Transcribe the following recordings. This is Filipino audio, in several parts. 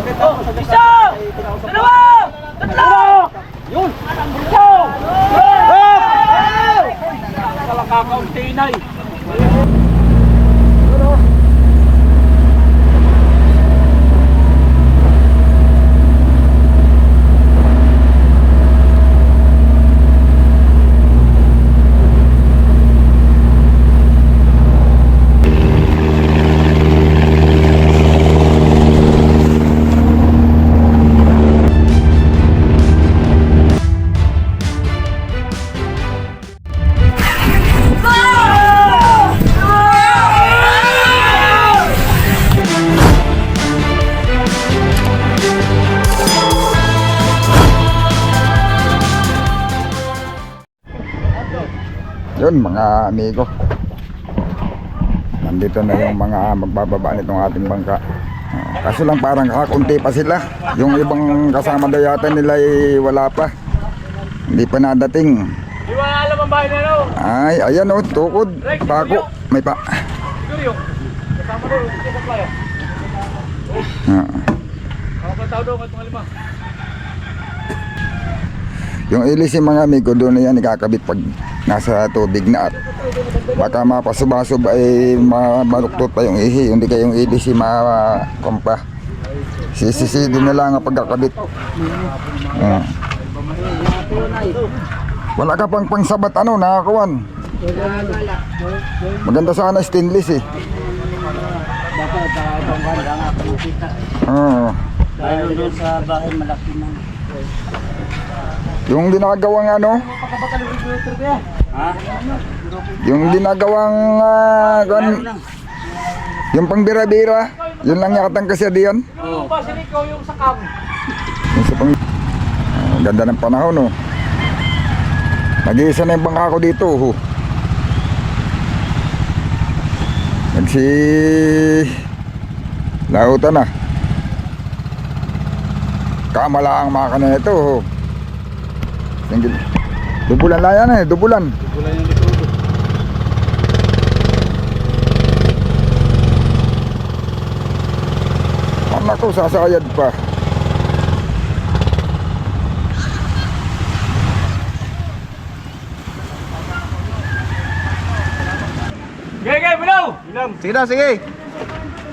Isa! Dalawa! Tatlo! Yun! Isa! Kalakakaunti na eh. Yun mga amigo. Nandito na yung mga magbababa nitong ating bangka. Ah, kaso lang parang kakunti pa sila. Yung ibang kasama daw yata nila ay wala pa. Hindi pa nadating. Di ba alam ang bahay na no? Ay, ayan oh, tukod. Pako. May pa. Kasama sa playa. Ah. Doon, itong lima. Yung ilis yung mga amigo doon na yan ikakabit pag nasa tubig na at baka mapasubasub ay mabaluktot pa yung ihi hindi kayong ilis yung makompa sisisi din na lang ang pagkakabit Ah. wala ka pang pangsabat ano nakakuan maganda sana stainless eh Oo. Tayo doon sa bahay malaki na. Yung dinagawang ano yung dinagawang ah, kuwan, yung pangbira-bira yun lang yakatang kasi diyan Yung Nico, yung sakam. Yung sa pang... Ah, ganda ng panahon, oh. Nag-iisa na yung bangka ko dito, oh. Nagsi... Lautan na. Kamala ang maka na ito, Single. Dubulan na yan eh, dubulan. Anak ko, sasayad pa. Gaya, gaya, bilaw! Bilang. Sige na, sige.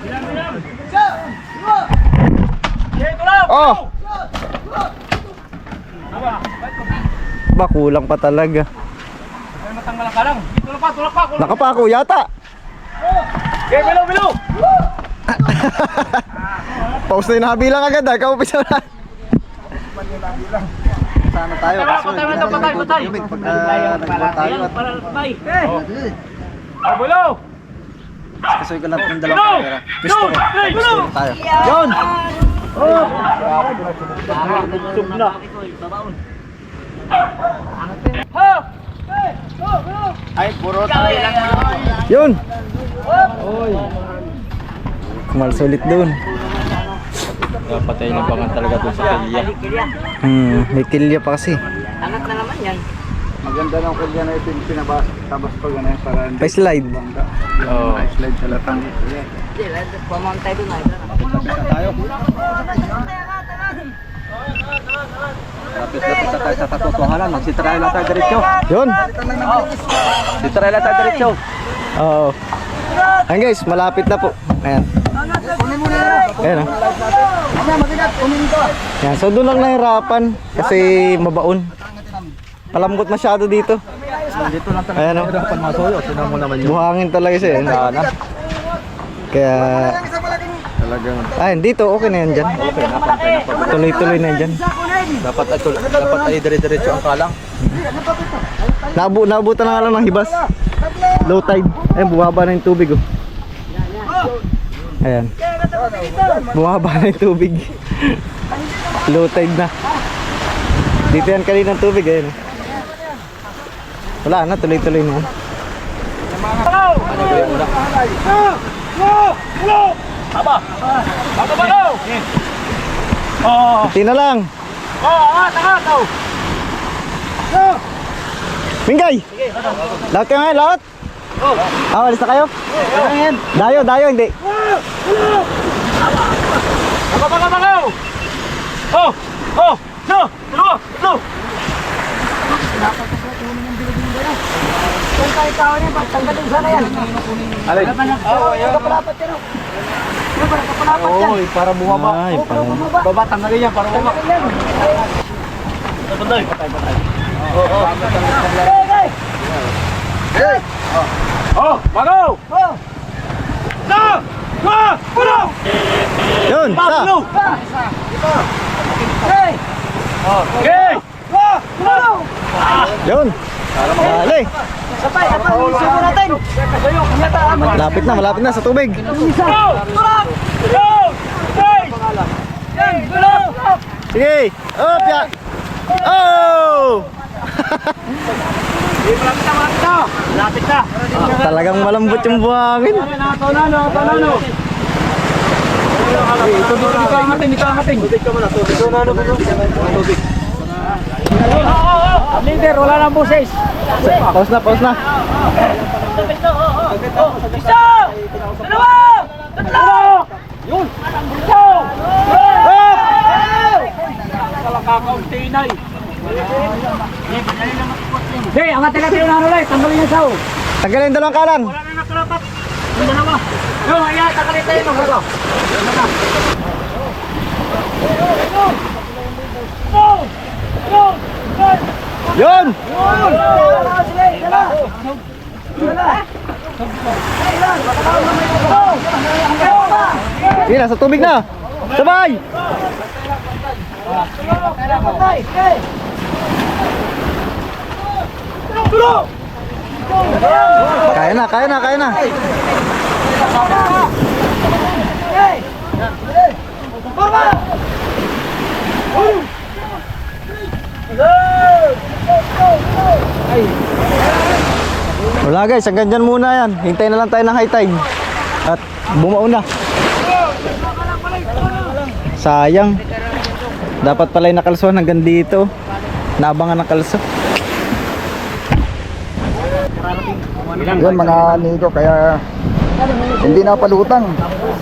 Bilang, bilang. Isa! Dua! Ito lang! Oh! Tama. Ba, kulang pa talaga. Ay, matanggal ka lang. Tulak pa, tulak pa. tulak pa. Nakapako yata. Gaya, bilaw, bilaw! Pause na yung nakabilang agad ah. Kaupisa na. Sana tayo. Patay ito, patay, patay. Pagka nag tayo at Para patay. Oh, bilaw! kasoy ka lang ng dalawang camera. Gusto ko. Bilaw! Tayo. Yun! Tug na. Ha! Ay, puro tayo lang. Yun! Oy! Malsulit dun. Patay na bangan talaga doon sa kilya. Hmm, may kilya pa kasi. Anak na naman yan. Maganda ng kulya na ito yung pinabas, tabas pag ano yung para Pa slide. Oo. slide sa latang. Hindi, pamount tayo doon. ay. tayo. Lapit-lapit na tayo sa katotohanan. Magsitry lang tayo diretso. Yun! Sitry lang tayo diretso. Oo. Ayan guys, malapit na po. Ayan. Ayan ah. Ayan, so doon lang nahirapan kasi mabaon. Malambot masyado dito. Dito lang tayo. Ayan o. Dapat masuyo. Tinan mo naman Buhangin talaga siya. eh. Kaya, Talagang ayun, dito okay na yan dyan. Tuloy-tuloy na yan dyan. Dapat ito dapat ay dire-diretso ang kalang. Nabu nabutan na nga lang ng hibas. Low tide. Ayun, bumaba na yung tubig oh. Ayan. Bumaba na yung tubig. Low tide na. Dito yan kanina ng tubig. Ayun. oh. Wala na, tuloy-tuloy na. yan. Bilaw! Bilaw! Bilaw! Bilaw! Aba! Bago bilaw! Oh! Kunti na lang. Oh, angat, angat! Oh! Mingay! Lahat kayo ngayon, lahat? Ah, alis na kayo? Dayo, dayo, hindi. Bago, bago, bago! Oh! Oh! No! Dalawa! No! Kung kahit tao niya, tanggalin sana yan. Alay. Oh, ayun. Kapalapat yan. Oh. Oy, para bumaba. Ay, parang... Baba, tanggalin yan para bumaba. Patay, patay, patay. Hey, hey. Oh! Bago! Oh. No! Go! Pulo! Yun, sa! Pulo! Hey. Okay! Oh. Pulo. Yun! Dali! Sabay, sabay. Subo natin. Malapit na, malapit na sa tubig. Go! Go! Hey! Yan. Pulo. Sige! Up, ya! Oh! Malapit na, malapit na! Malapit na! Talagang malambot yung buhangin. Ito dito, dito ang ating, dito ang ating. Tubig ka muna, tubig. Ito na, ano ba Tubig. Leader, wala nang boses. Pause na, pause na. Isa! Dalawa! Tatlo! Yun! Ito! Kalakakaunti na eh. Hey, angat na natin yung ano. Tanggalin yung sao. Tanggalin dalawang kalan. Wala na nakarapat. Yung dalawa. Yung, ayan, tanggalin tayo mo. Ito. Go! Go! Go! Yun! Sige, dala. Dala. Sige, nasa tubig na. Sabay! Kaya na, kaya na, kaya na. Hey. Forma. Wala guys, hanggang dyan muna yan. Hintayin na lang tayo ng high tide. At bumao na. Sayang. Dapat pala yung nakalsuhan hanggang dito. Naabangan ng kalso. Yun mga amigo, kaya hindi na palutang.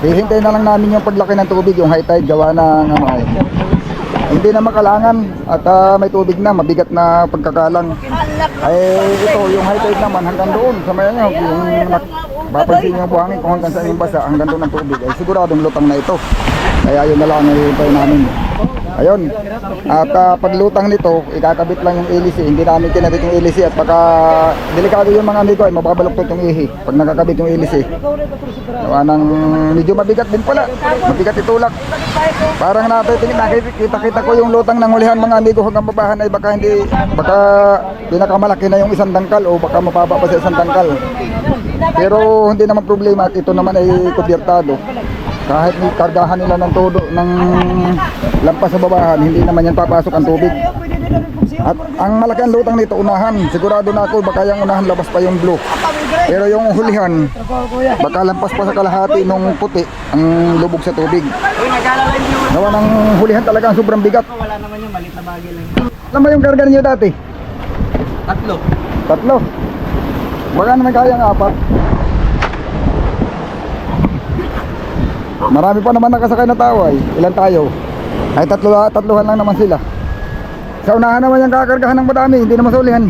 Hihintay na lang namin yung paglaki ng tubig, yung high tide, gawa ng ano ay. Hindi na makalangan at ah, may tubig na, mabigat na pagkakalang. Ay ito, yung high tide naman hanggang doon sa may ano, yung nak- papansin niyo buhangin kung hanggang saan yung basa, hanggang doon ang tubig. Ay siguradong lutang na ito. Kaya yun na lang ang hihintay namin. Ayun. At ah, paglutang nito, ikakabit lang yung ilisi. Hindi namin kinabit yung ilisi at baka delikado yung mga amigo ay mababaluktot yung ihi pag nakakabit yung ilisi. Gawa ng medyo mabigat din pala. Mabigat itulak. Parang natitingin nakikita kita ko yung lutang ng hulihan mga amigo hanggang babahan ay baka hindi baka pinakamalaki na yung isang dangkal o baka mababa pa sa isang dangkal. Pero hindi naman problema at ito naman ay kubyertado. Kahit kargahan nila ng todo ng lampas sa babahan, hindi naman yan papasok ang tubig. At ang malaki ang lutang nito unahan, sigurado na ako baka yung unahan labas pa yung blue. Pero yung hulihan, baka lampas pa sa kalahati nung puti ang lubog sa tubig. Gawa ng hulihan talaga ang sobrang bigat. Wala naman yung malit na bagay lang. Alam ba yung karga niyo dati? Tatlo. Tatlo. Baka naman kaya ng apat. Marami pa naman nakasakay na tao ay. Ilan tayo? Ay tatlo, tatluhan lang naman sila. Sa unahan naman yung kakargahan ng madami, hindi naman sa ulihan.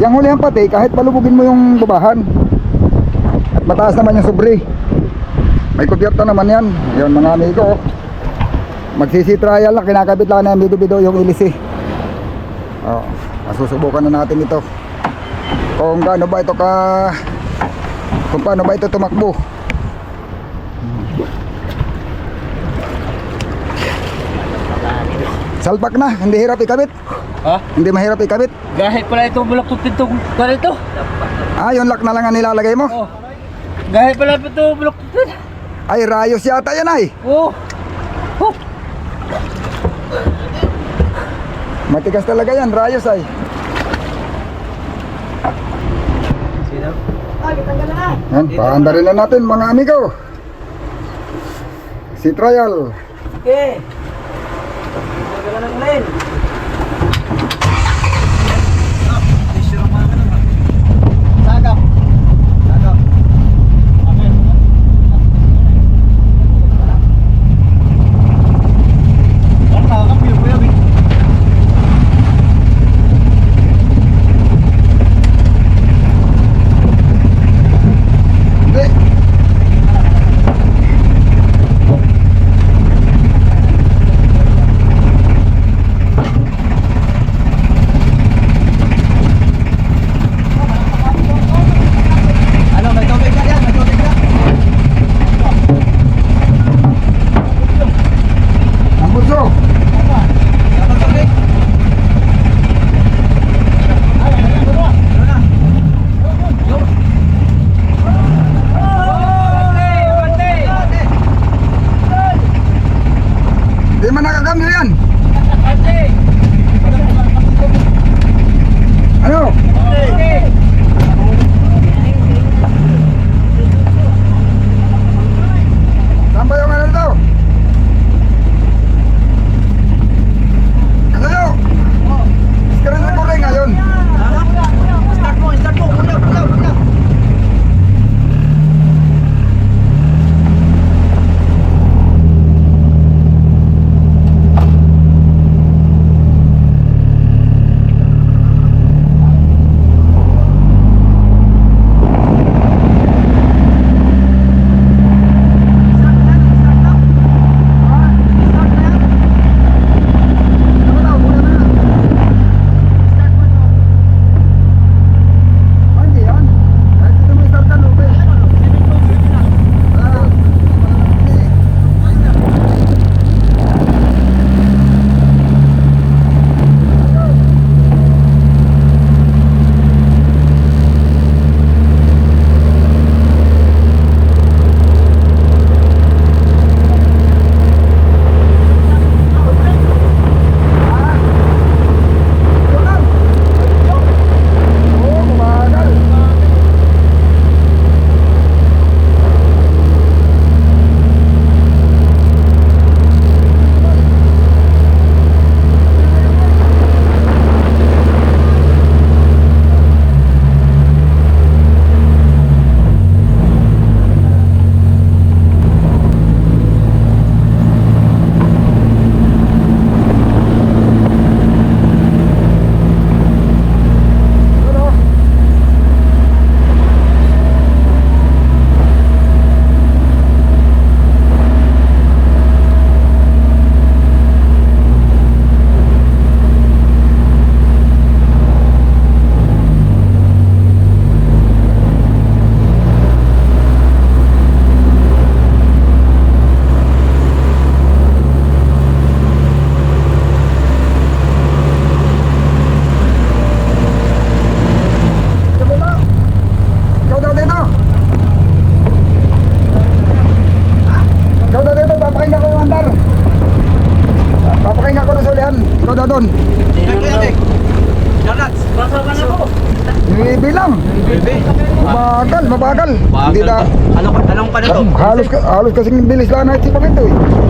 Yung hulihan pati, kahit palubugin mo yung babahan. At mataas naman yung sobre. May kubyerta naman yan. Yun mga amigo. Magsisi trial lang, kinakabit lang na bido-bido yung ilisi. Oh, masusubukan na natin ito. Kung gaano ba ito ka kung paano ba ito tumakbo. Salpak na, hindi hirap ikabit. Ha? Hindi mahirap ikabit. Gahit pala ito bulaktot itong ganito. Ah, yung lock na lang ang nilalagay mo. Oh. Gahit pala ito bulaktot. Ay, rayos yata yan ay. Oh. Oh. Matigas talaga yan, rayos ay. Na. Yan, paanda rin na natin mga amigo. Si trial. Okay. Ng ulit. Halos, halos kasing bilis lang na si Pakito eh.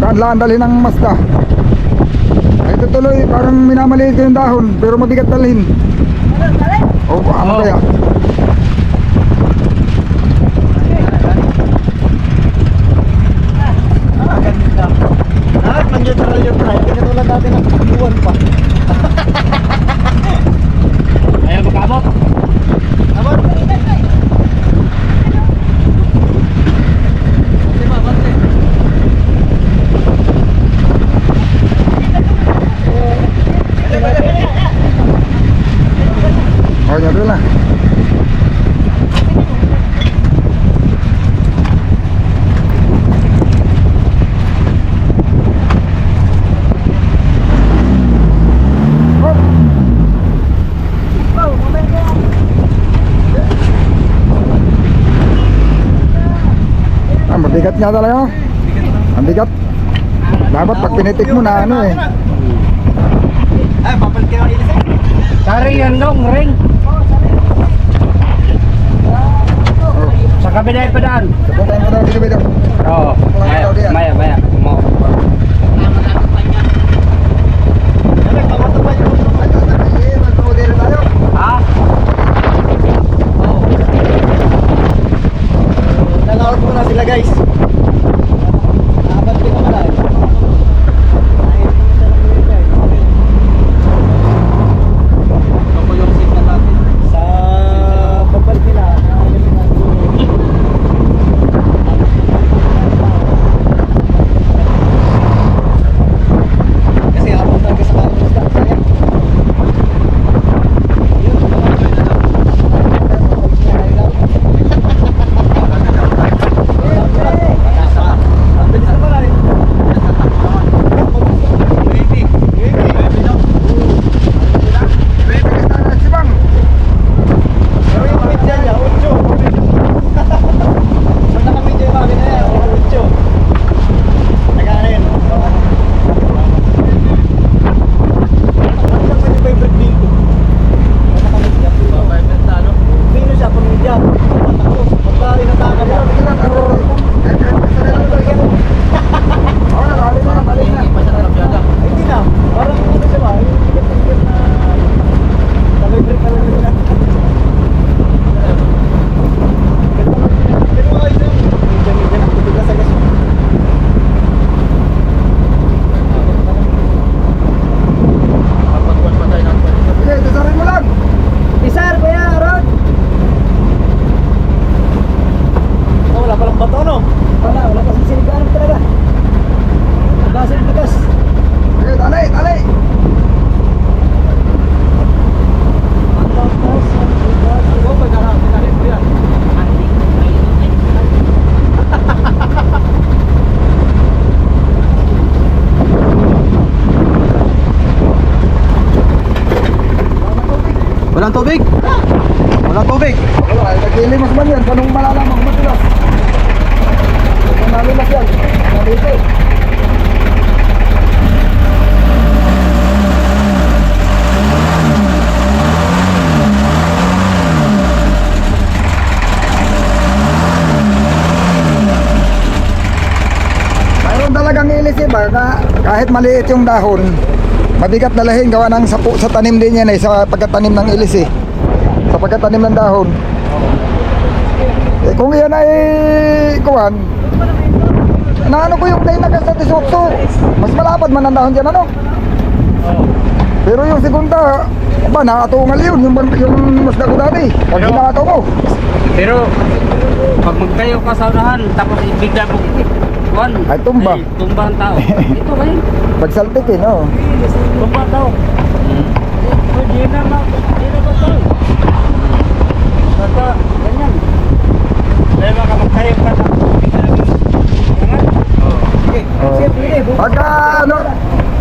Kanlaan dali ng Mazda. Ay tutuloy, parang minamaliit ko yung dahon, pero mabigat dalhin. Oh, ano Oh. kaya? Lahat ng neutral yung. Katulad natin ng buwan pa. Ayaw magkabot. Abot. Oh, yan doon na. Ah, mabigat nga talaga. Ang bigat. Dapat pag pinitik mo na ano eh. Ay, papalit kayo ang ilis eh. Sari yan dong, ring. Oh, Sa kabila pa daan. Sapuntahin ko daw dito dito. Oo. Maya, maya, maya. Mo. Ay, Walang tubig? Walang tubig? Wala, ay naglilimas man yan. Ganong malalaman kung matilas. Nalimas yan. Nalimas yan. Mayroon talagang ilis iba ah, na kahit maliit yung dahon, mabigat dalahin gawa ng sapu sa tanim din yan eh, sa pagkatanim ng ilis eh. Sa pagkatanim ng dahon. Eh kung yan ay kuhan, naano ko yung sa 18, mas malapad man ang dahon dyan ano? Pero yung segunda, ba nakatungal yun, yung, yung mas dako dati, pag ginakato mo. Pero, pag magtayo ka sa unahan, tapos ibigla mo, Juan, Ay, tumba. tumba ang tao. Ito ba yun? Pagsaltik eh, no? Tumba ang tao. Hindi na ma, hindi na ba tao? Basta, ganyan. Kaya baka magtayo angat. Oh. Pagka ano,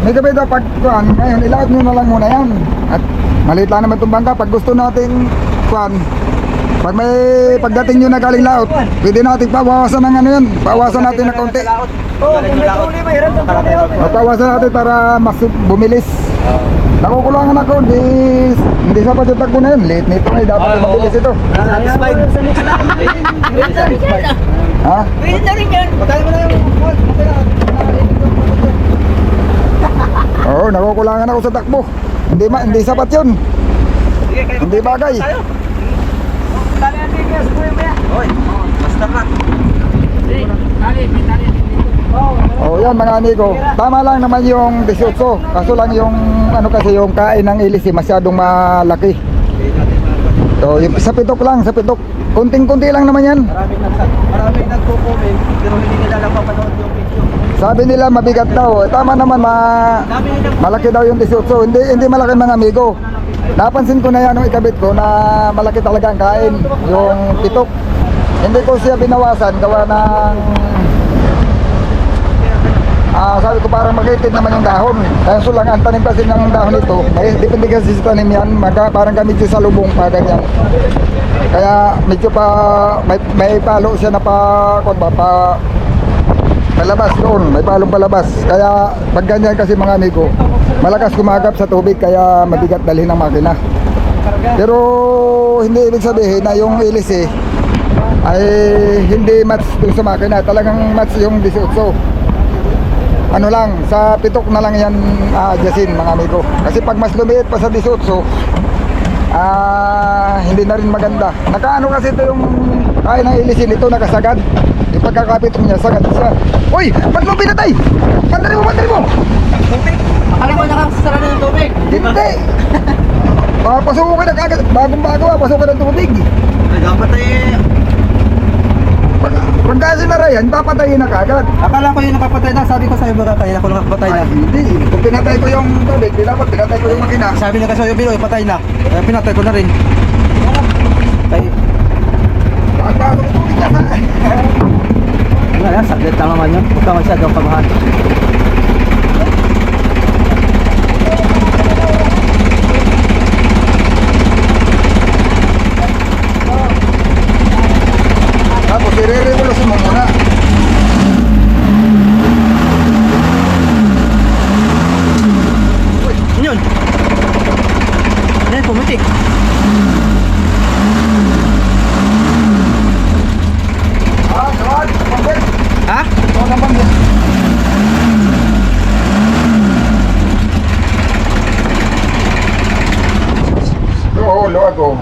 may gabi daw pag kuan, ngayon ilaot nyo na lang muna yan. At maliit lang naman itong bangka. Pag gusto natin kuan, pag may pagdating nyo na galing laot, pwede natin pabawasan ng ano yan. Pawasan natin ng konti. Oo, kung may tuli, mayroon kang tuli. Pawasan natin para mas bumilis. Nakukulangan ako, hindi, hindi sapat yung tagpo na yun. Late nito ngayon, dapat Ay, oo. mabilis ito. Satisfied. Ha? Pwede na rin yan. Patay mo na yung Oo, nakukulangan ako sa takbo. Hindi ma, hindi sapat yun. Hindi bagay. Tali ang tigil sa kuya maya. Hoy, basta ka. Tali, may tali. Oh, yan mga amigo. Tama lang naman yung 18. Kaso lang yung ano kasi yung kain ng ilis eh, masyadong malaki. So, yung sa pitok lang, sa pitok. Kunting-kunti lang naman yan. Maraming nagsa, maraming nagko-comment pero hindi nila lang mapanood yung video. Sabi nila mabigat daw. Tama naman ma malaki daw yung 18. Hindi hindi malaki mga amigo. Napansin ko na yan nung ikabit ko na malaki talaga ang kain, yung pitok. Hindi ko siya binawasan gawa ng Ah, sabi ko parang makitid naman yung dahon. Kaya so lang ang tanim kasi ng dahon nito. May depende kasi sa tanim yan. Maga, parang kami sa lubong pa ganyan. Kaya medyo pa may, may palo siya na pa kung ba pa palabas doon, may palong palabas. Kaya pag ganyan kasi mga amigo, malakas kumagap sa tubig kaya mabigat dalhin ng makina. Pero hindi ibig sabihin na yung ilis eh, ay hindi match dun sa makina. Talagang match yung 18. Ano lang, sa pitok na lang yan aadyasin mga amigo. Kasi pag mas lumiit pa sa 18, ah hindi na rin maganda. Nakaano kasi ito yung kaya ng ilisin ito, nakasagad. Yung pagkakapit niya, sagad siya. Uy, ba't mo pinatay? Pantali mo, pantali mo! Akala mo nakasara na yung tubig. Hindi! Baka pasukin na kagad, bagong bago ah, pasukin ng tubig. Dapat eh. Pag, pag kasi na yan, papatayin na kagad. Akala ko yung nakapatay na. Sabi ko sa'yo baka kaya ako nakapatay na. Ay, hindi. Kung pinatay ko yung tubig, di dapat pinatay ko yung makina. Sabi niya kasi yung bilo, patay na. Eh, pinatay ko na rin. Ay, Bakit pa ako tubig na wala yan. Saglit lang naman yun. Huwag ka masyadong kamahal. Tapos i-revolution mo muna. Yun. Yan, pumitik. Ah, gawad, pambel. Ha? Ito na pambel. Oo, luwag ko.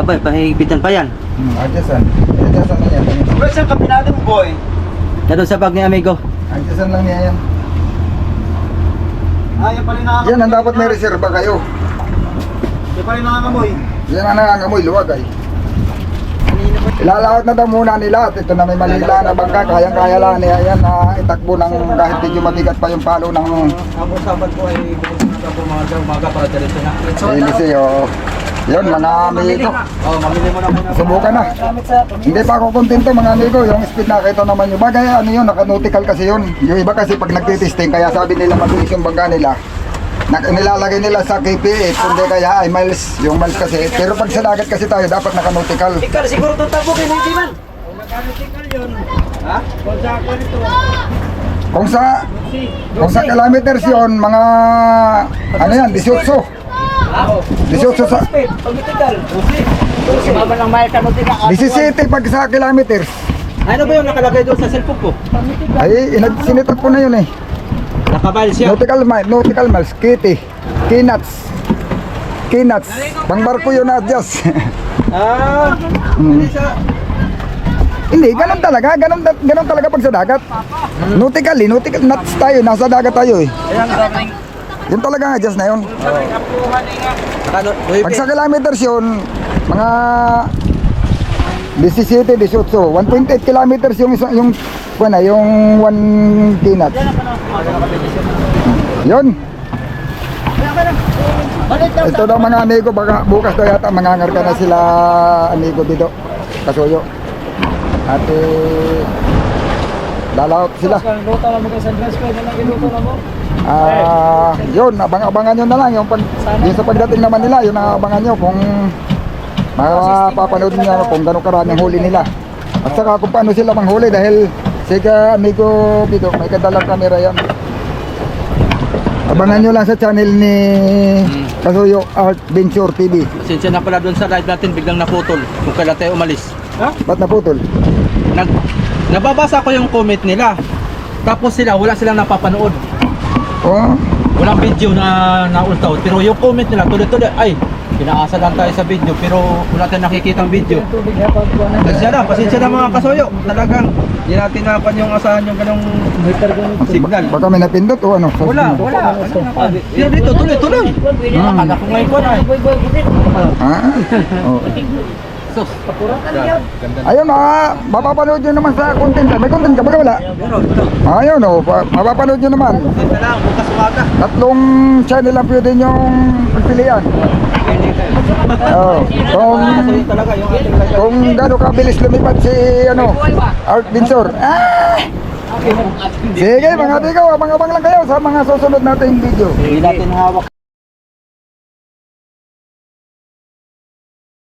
Abay, pahigipitan pa yan. Hmm, adyasan. Adyasan na yan. Where's ang kapinado mo, boy? Ito sa bag ni amigo. Adyasan lang niya yan. Ah, yan pa rin nakakamoy. Yan ang dapat may reserba kayo. Yan pa rin nakakamoy. Yan ang nangangamoy, luwag ay. Ilalawat na daw muna nila at ito na may malila na bangka, kayang-kaya lang niya yan na itakbo ng kahit medyo mabigat pa yung palo ng Ang usapan ko ay bukas na po mga daw, umaga para diretso na. ilisi o yun mga amigo. Oh, mamili mo na muna. Subukan na. Hindi pa ako kontento mga amigo, yung speed nakita naman yung bagay, ano yun, naka-nautical kasi yun. Yung iba kasi pag nagtitesting, kaya sabi nila mabilis yung bangka nila. Na, nilalagay nila sa KPA, kundi kaya ay miles, yung miles kasi. Pero pag sa dagat kasi tayo, dapat naka-nautical. Ikaw, siguro itong tabo kayo, hindi man. Ha? Kung sa kung sa kilometers yun, mga ano yan, 18. 18 sa ka. 17 pag sa kilometers. Ano ba yung nakalagay doon sa cellphone ko? Ay, inag sinitag ko na yun eh. Nakabayal siya. Nautical miles, nautical miles, kitty, kinuts, kinuts, pang barko yun na Diyos. Ah, Mm. Hindi, ganun talaga, ganun, ganun talaga pag sa dagat. Nautically, nautical nuts tayo, nasa dagat tayo eh. Yun talaga nga Diyos na yun. Pag sa kilometers yun, mga 17, 18, 1.8 kilometers yung isa, yung ano, yung 1 kinat. Yun. Ito daw mga amigo, baka bukas daw yata mangangarga na sila amigo dito. Kasuyo. At eh, dalaot sila. Luto lang mo kay San Francisco, yan lang iluto lang mo. Ah, yun, abang-abangan nyo na lang yung, pag, yung sa pagdating naman nila, yun ang abangan nyo kung mapapanood nyo kung gano'ng karaming huli nila. At saka kung paano sila manghuli dahil sige amigo Bido, may kadalang camera yan. Abangan nyo lang sa channel ni Kasuyo Art Venture TV. Pasensya na pala doon sa live natin, biglang naputol kung kailan tayo umalis. Ba't naputol? Nag, nababasa ko yung comment nila. Tapos sila, wala silang napapanood. Oh, Walang video na naultaw. Pero yung comment nila, tuloy-tuloy, ay, pinaasa lang tayo sa video, pero wala tayong nakikita video. Ko na. Pasensya na, pasensya na mga kasoyo. Talagang, hindi natin napan yung asahan yung ganong signal. baka may napindot o ano? Wala, wala. Pero dito, tuloy-tuloy. Akala ko ngayon ko na eh. Ah, oh. Sus. Ayun ah, mapapanood nyo naman sa content. May content ka ba wala? Ayun oh, pa- mapapanood nyo naman. Pasensya lang, bukas umaga. Tatlong channel lang pwede nyong pagpilian. Oh, kung talaga, kung gaano kabilis lumipad si ano, Art Vinsor. Ah! Sige mga tigaw, abang-abang lang kayo sa mga susunod nating video. Hindi natin hawak